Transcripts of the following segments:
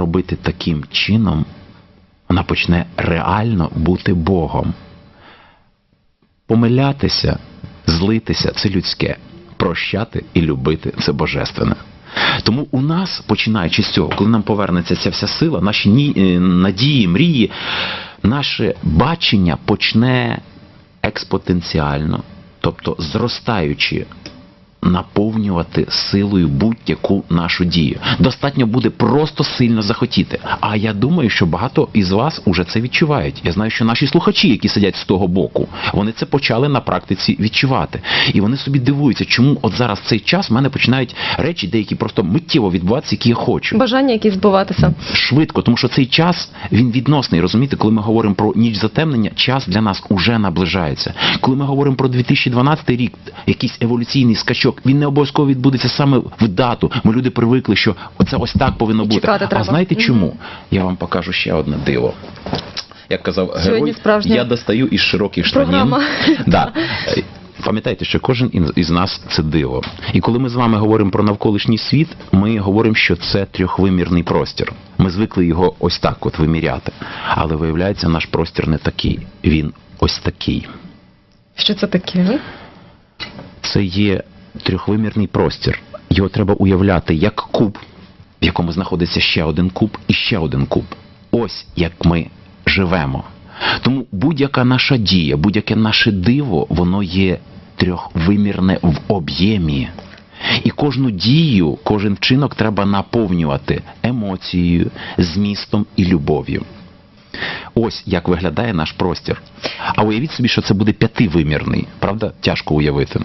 робити таким чином, вона почне реально бути Богом. Помилятися, злитися це людське, прощати і любити це божественне. Тому у нас, починаючи з цього, коли нам повернеться ця вся сила, наші е, надії, мрії, наше бачення почне експотенціально, тобто зростаючи, наповнювати силою будь-яку нашу дію. Достатньо буде просто сильно захотіти. А я думаю, що багато із вас уже це відчувають. Я знаю, що наші слухачі, які сидять з того боку, вони це почали на практиці відчувати. І вони собі дивуються, чому от зараз в цей час в мене починають речі, деякі просто миттєво відбуватися, які я хочу Бажання якісь збуватися. швидко, тому що цей час він відносний. Розумієте, коли ми говоримо про ніч затемнення, час для нас уже наближається. Коли ми говоримо про 2012 рік, якийсь еволюційний скачок, він не обов'язково відбудеться саме в дату. Ми люди привикли, що це ось так повинно бути. Чекати а треба. знаєте чому? Я вам покажу ще одне диво. Як казав Сьогодні герой, справжня я достаю із широких штанів. Да. Пам'ятайте, що кожен із нас це диво. І коли ми з вами говоримо про навколишній світ, ми говоримо, що це трьохвимірний простір. Ми звикли його ось так от виміряти. Але виявляється, наш простір не такий. Він ось такий. Що це таке? Це є трьохвимірний простір. Його треба уявляти як куб, в якому знаходиться ще один куб і ще один куб. Ось як ми живемо. Тому будь-яка наша дія, будь-яке наше диво, воно є трьохвимірне в об'ємі. І кожну дію, кожен вчинок треба наповнювати емоцією, змістом і любов'ю. Ось як виглядає наш простір. А уявіть собі, що це буде п'ятивимірний, правда? Тяжко уявити.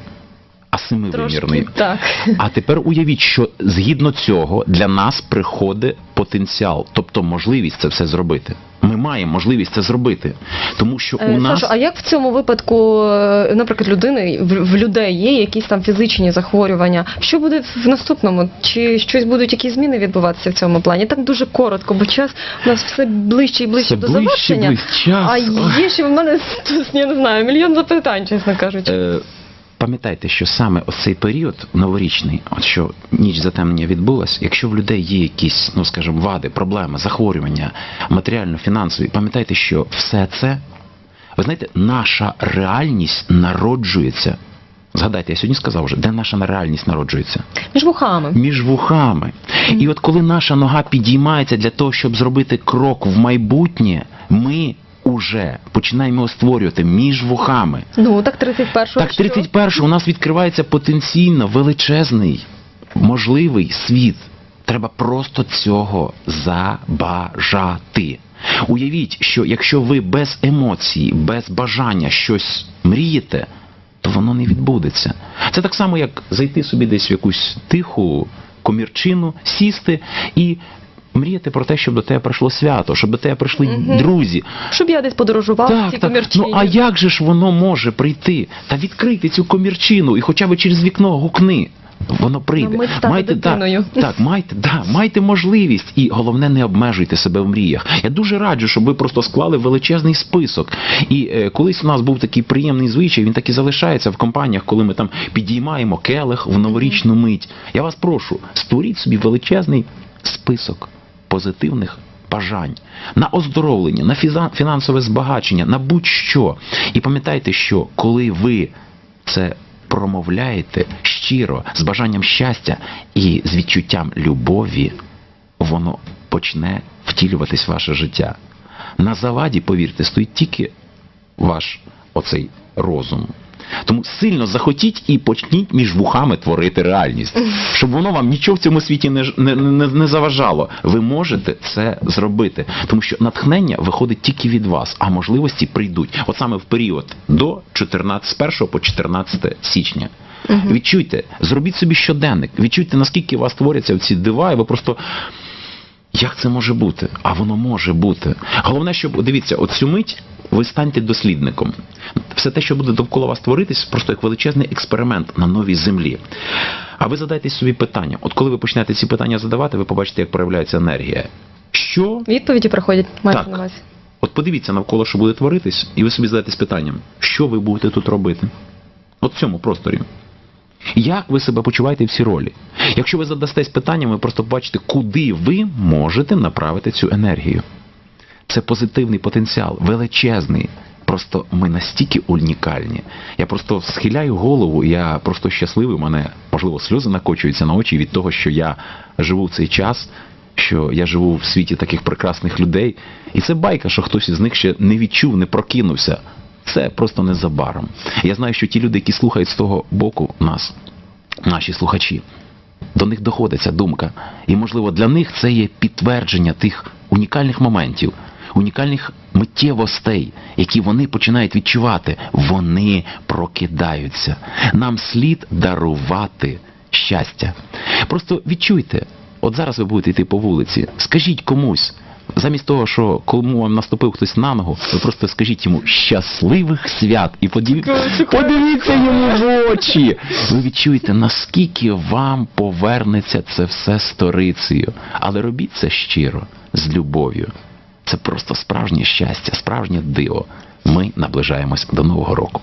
Семивимірний. Трошки так. А тепер уявіть, що згідно цього для нас приходить потенціал, тобто можливість це все зробити. Ми маємо можливість це зробити, тому що Е, у нас Сашо, а як в цьому випадку, е, наприклад, людини в, людей є якісь там фізичні захворювання? Що буде в наступному? Чи щось будуть якісь зміни відбуватися в цьому плані? Так дуже коротко, бо час у нас все ближче і ближче Все до завершення. ближче час. А є ще в мене я не знаю, мільйон запитань, чесно кажучи. Е, Пам'ятайте, що саме ось цей період новорічний, от що ніч затемнення відбулась, якщо в людей є якісь, ну скажімо, вади, проблеми, захворювання, матеріально-фінансові, пам'ятайте, що все це, ви знаєте, наша реальність народжується. Згадайте, я сьогодні сказав вже, де наша реальність народжується? Між вухами. між вухами. І от коли наша нога підіймається для того, щоб зробити крок в майбутнє, ми уже починаємо його створювати між вухами. Ну так 31 Так, 31 у нас відкривається потенційно величезний, можливий світ. Треба просто цього забажати. Уявіть, що якщо ви без емоцій, без бажання щось мрієте, то воно не відбудеться. Це так само, як зайти собі десь в якусь тиху комірчину, сісти і мріяти про те, щоб до тебе прийшло свято, щоб до тебе прийшли Мгм. друзі. Щоб я десь подорожував в цій комірчині. Ну а як же ж воно може прийти? Та відкрити цю комірчину і хоча б через вікно гукни. Воно прийде. мить Майте, дитиною. Так, так, майте, да, майте можливість. І головне, не обмежуйте себе в мріях. Я дуже раджу, щоб ви просто склали величезний список. І е, колись у нас був такий приємний звичай, він так і залишається в компаніях, коли ми там підіймаємо келих в новорічну мить. Я вас прошу, створіть собі величезний список позитивних бажань на оздоровлення, на фінансове збагачення, на будь-що. І пам'ятайте, що коли ви це промовляєте щиро, з бажанням щастя і з відчуттям любові, воно почне втілюватись в ваше життя. На заваді, повірте, стоїть тільки ваш оцей розум. Тому сильно захотіть і почніть між вухами творити реальність, щоб воно вам нічого в цьому світі не, не, не, не заважало. Ви можете це зробити, тому що натхнення виходить тільки від вас, а можливості прийдуть. От саме в період до 14, з 1 по 14 січня. Мгм. Відчуйте, зробіть собі щоденник, відчуйте, наскільки у вас творяться ці дива, і ви просто. Як це може бути? А воно може бути. Головне, щоб дивіться, от цю мить ви станьте дослідником. Все те, що буде довкола вас творитись, просто як величезний експеримент на новій землі. А ви задайте собі питання. От коли ви почнете ці питання задавати, ви побачите, як проявляється енергія. Що? Відповіді приходять майже на вас. От подивіться навколо, що буде творитись, і ви собі задаєтесь питанням, що ви будете тут робити? От в цьому просторі. Як ви себе почуваєте в цій ролі? Якщо ви задастесь питанням, ви просто бачите, куди ви можете направити цю енергію. Це позитивний потенціал, величезний. Просто ми настільки унікальні. Я просто схиляю голову, я просто щасливий. У мене, можливо, сльози накочуються на очі від того, що я живу в цей час, що я живу в світі таких прекрасних людей. І це байка, що хтось із них ще не відчув, не прокинувся. Це просто незабаром. Я знаю, що ті люди, які слухають з того боку нас, наші слухачі, до них доходить ця думка. І, можливо, для них це є підтвердження тих унікальних моментів, унікальних миттєвостей, які вони починають відчувати. Вони прокидаються. Нам слід дарувати щастя. Просто відчуйте, от зараз ви будете йти по вулиці, скажіть комусь. Замість того, що кому вам наступив хтось на ногу, ви просто скажіть йому щасливих свят і подивіться, подивіться йому в очі. Ви відчуєте, наскільки вам повернеться це все сторицею. Але робіть це щиро, з любов'ю. Це просто справжнє щастя, справжнє диво. Ми наближаємось до Нового року.